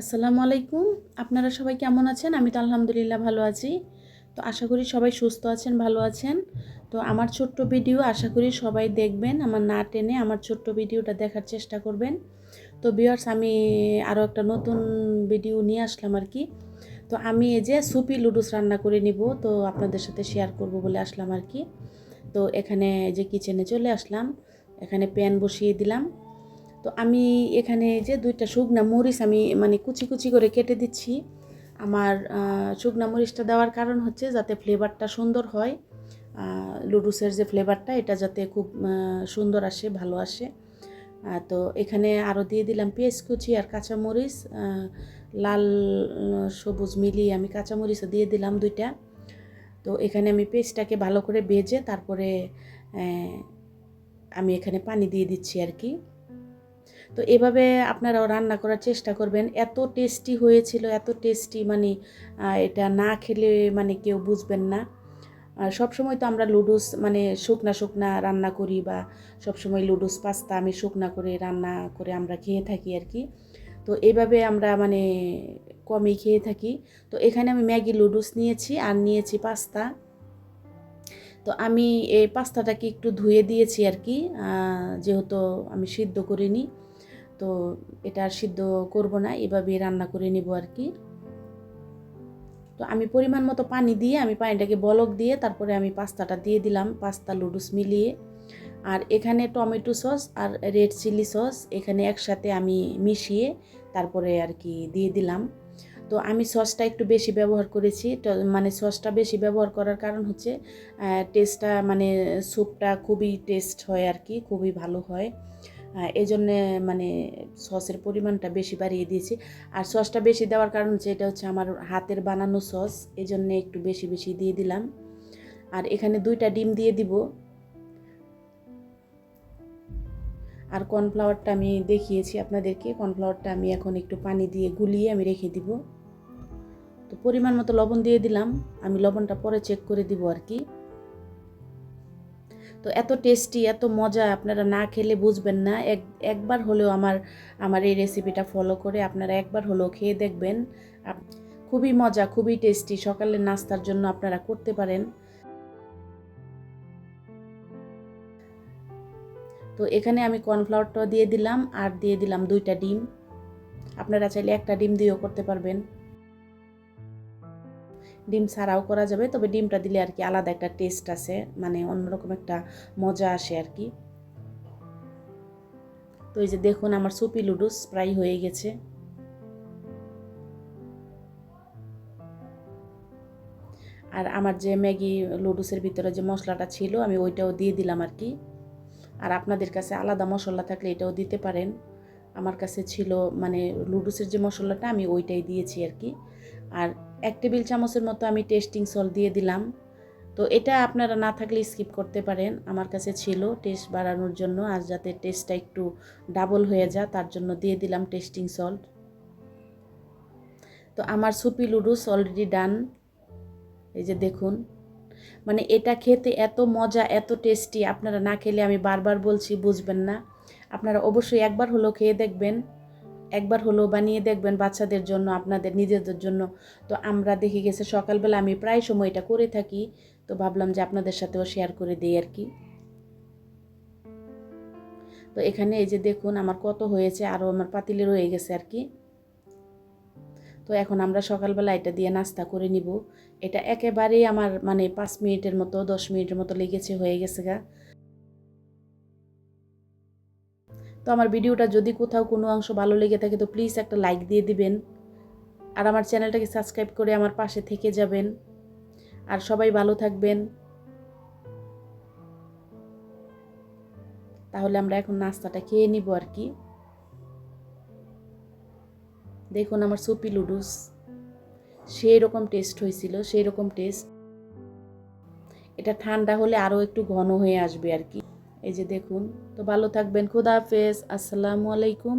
আসসালামু আলাইকুম। আপনারা সবাই কেমন আছেন? আমি তো আলহামদুলিল্লাহ ভালো আছি। তো আশা করি সবাই সুস্থ আছেন, ভালো আছেন। তো আমার ছোট্ট ভিডিও আশা করি সবাই দেখবেন। আমার না টেনে আমার ছোট্ট ভিডিওটা দেখার চেষ্টা করবেন। তো বিয়ার্স আমি আরও একটা নতুন ভিডিও নিয়ে আসলাম আর কি। তো আমি এই যে সুপি লুডুস রান্না করে নিব, তো আপনাদের সাথে শেয়ার করব বলে আসলাম আর কি। তো এখানে যে কিচেনে চলে আসলাম। এখানে প্যান বসিয়ে দিলাম। তো আমি এখানে যে দুইটা শুকনা মরিচ আমি মানে কুচি কুচি করে কেটে দিচ্ছি। আমার শুকনা মরিচটা দেওয়ার কারণ হচ্ছে যাতে ফ্লেভারটা সুন্দর হয়। লুডুসের যে ফ্লেভারটা, এটা যাতে খুব সুন্দর আসে, ভালো আসে। তো এখানে আরও দিয়ে দিলাম পেঁয়াজ কুচি আর কাঁচামরিচ। লাল সবুজ মিলিয়ে আমি কাঁচামরিচও দিয়ে দিলাম দুইটা। তো এখানে আমি পেস্টটাকে ভালো করে ভেজে তারপরে আমি এখানে পানি দিয়ে দিচ্ছি আর কি। তো এভাবে আপনারাও রান্না করার চেষ্টা করবেন। এত টেস্টি হয়েছিল, এত টেস্টি মানে এটা না খেলে মানে কেউ বুঝবেন না। সবসময় তো আমরা লুডুস মানে শুকনা শুকনা রান্না করি বা সবসময় লুডুস পাস্তা আমি শুকনা করে রান্না করে আমরা খেয়ে থাকি আর কি তো এইভাবে আমরা মানে কমই খেয়ে থাকি। তো এখানে আমি ম্যাগি লুডুস নিয়েছি আর নিয়েছি পাস্তা। তো আমি এই পাস্তাটাকে একটু ধুয়ে দিয়েছি আর কি যেহেতু আমি সিদ্ধ করিনি। তো এটা আর সিদ্ধ করব না এভাবে রান্না করে নেব আর কি। তো আমি পরিমাণ মতো পানি দিয়ে, আমি পানিটাকে বলক দিয়ে তারপরে আমি পাস্তাটা দিয়ে দিলাম, পাস্তা লুডুস মিলিয়ে। আর এখানে টমেটো সস আর রেড চিলি সস এখানে একসাথে আমি মিশিয়ে তারপরে আর কি দিয়ে দিলাম। তো আমি সসটা একটু বেশি ব্যবহার করেছি মানে সসটা বেশি ব্যবহার করার কারণ হচ্ছে টেস্টটা মানে স্যুপটা খুবই টেস্ট হয় আর কি, খুবই ভালো হয়। এই জন্যে মানে সসের পরিমাণটা বেশি বাড়িয়ে দিয়েছি। আর সসটা বেশি দেওয়ার কারণ হচ্ছে এটা হচ্ছে আমার হাতের বানানো সস এই জন্যে একটু বেশি বেশি দিয়ে দিলাম। আর এখানে দুইটা ডিম দিয়ে দিব। আর কর্নফ্লাওয়ারটা আমি দেখিয়েছি আপনাদেরকে। কর্নফ্লাওয়ারটা আমি এখন একটু পানি দিয়ে গুলিয়ে আমি রেখে দিব। তো পরিমাণ মতো লবণ দিয়ে দিলাম। আমি লবণটা পরে চেক করে দিব আর কি। তো এত টেস্টি, এত মজা আপনারা না খেলে বুঝবেন না। এক, একবার হলেও আমার আমার এই রেসিপিটা ফলো করে আপনারা একবার হলেও খেয়ে দেখবেন। খুবই মজা, খুবই টেস্টি সকালের নাস্তার জন্য আপনারা করতে পারেন। তো এখানে আমি কর্নফ্লাওয়ারটা দিয়ে দিলাম আর দিয়ে দিলাম দুইটা ডিম। আপনারা চাইলে একটা ডিম দিয়েও করতে পারবেন। ডিম ছাড়াও করা যাবে, তবে ডিমটা দিলে আর কি আলাদা একটা টেস্ট আছে মানে অন্যরকম একটা মজা আসে আর কি। তো এই যে দেখুন আমার সুপি লুডুস প্রায় হয়ে গেছে। আর আমার যে ম্যাগি লুডুসের ভিতরে যে মশলাটা ছিল, আমি ওইটাও দিয়ে দিলাম আর কি। আর আপনাদের কাছে আলাদা মশলা থাকলে এটাও দিতে পারেন। আমার কাছে ছিল মানে লুডুসের যে মশলাটা, আমি ওইটাই দিয়েছি আর কি। আর এক টেবিল চামচের মতো আমি টেস্টিং সল দিয়ে দিলাম। তো এটা আপনারা না থাকলে স্কিপ করতে পারেন। আমার কাছে ছিল টেস্ট বাড়ানোর জন্য, আর যাতে টেস্টটা একটু ডাবল হয়ে যায়, তার জন্য দিয়ে দিলাম টেস্টিং সল্ট তো আমার সুপি লুডুস অলরেডি ডান। এই যে দেখুন মানে এটা খেতে এত মজা, এত টেস্টি। আপনারা না খেলে আমি বারবার বলছি, বুঝবেন না। আপনারা অবশ্যই একবার হলো খেয়ে দেখবেন। একবার হলেও বানিয়ে দেখবেন বাচ্চাদের জন্য, আপনাদের নিজেদের জন্য। তো আমরা দেখে গেছে সকালবেলা আমি প্রায় সময় এটা করে থাকি। তো ভাবলাম যে আপনাদের সাথেও শেয়ার করে দিই আর কি। তো এখানে এই যে দেখুন আমার কত হয়েছে আরও আমার পাতিলে রয়ে গেছে আর কি। তো এখন আমরা সকালবেলা এটা দিয়ে নাস্তা করে নিব। এটা একেবারেই আমার মানে পাঁচ মিনিটের মতো, দশ মিনিটের মতো লেগেছে, হয়ে গেছে গা। তো আমার ভিডিওটা যদি কোথাও কোনো অংশ ভালো লেগে থাকে, তো প্লিজ একটা লাইক দিয়ে দিবেন। আর আমার চ্যানেলটাকে সাবস্ক্রাইব করে আমার পাশে থেকে যাবেন। আর সবাই ভালো থাকবেন। তাহলে আমরা এখন নাস্তাটা খেয়ে নিব আর কি। দেখুন আমার সুপি লুডুস সেই রকম টেস্ট হয়েছিল সেই রকম টেস্ট এটা ঠান্ডা হলে আরও একটু ঘন হয়ে আসবে আর কি। এই যে দেখুন তো ভালো থাকবেন খুদা হাফেজ আসসালামু আলাইকুম।